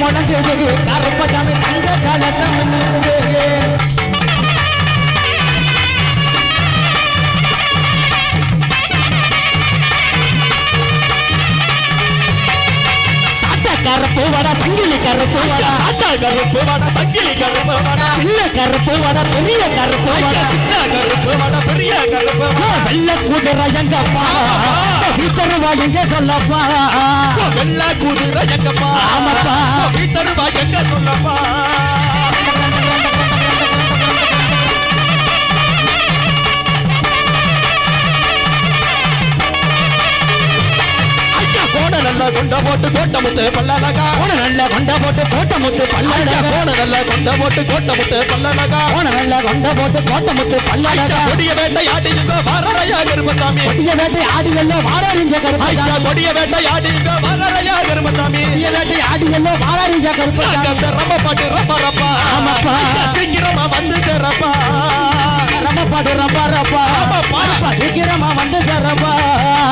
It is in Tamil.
முடங்குது கருப்பசாமி தங்க கலக்கம். சாத்த கருப்பு வட சங்கிலி கருப்பு வட சாத்தா கருப்பு வட சங்கிலி கருப்பு வட சின்ன கருப்பு வட பெரிய கருப்பு வட சின்ன கருப்பு வட பெரிய கருப்பு வட வெள்ள குதிரை எங்கப்பா வீச்சருவா எங்க சொல்லப்பா வெள்ள குதிரை எங்கப்பா ஆமாப்பா. நல்ல கொண்ட போட்டு கோட்டை முத்து பல்லழகா. போன நல்ல கொண்ட போட்டு கோட்டை முத்து பல்லழகா. கோண நல்ல கொண்ட போட்டு கோட்டை முத்து பல்லழகா. போன நல்ல கொண்ட போட்டு கோட்டை முத்து பல்லழகா. கொடிய வேட்டையாடிங்க வரறையா கருமசாமி. கொடிய வேட்டை ஆடி எல்லாம் வாராரிங்க ஐயா கருப்பசாமி கொடிய வேட்டையாடிங்க வரறையா கருமசாமி. கொடிய வேட்டை ஆடி எல்லாம் வாராரிங்க நாங்க கருப்பசாமி சிரமப்பட்டு ரப்பரப்பா ஆமாப்பா. சீக்கிரமா வந்து சேரப்பா ரம பாடு ரப்பா ரப்பா. ஆமாப்பா. சீக்கிரமா வந்து தரப்பா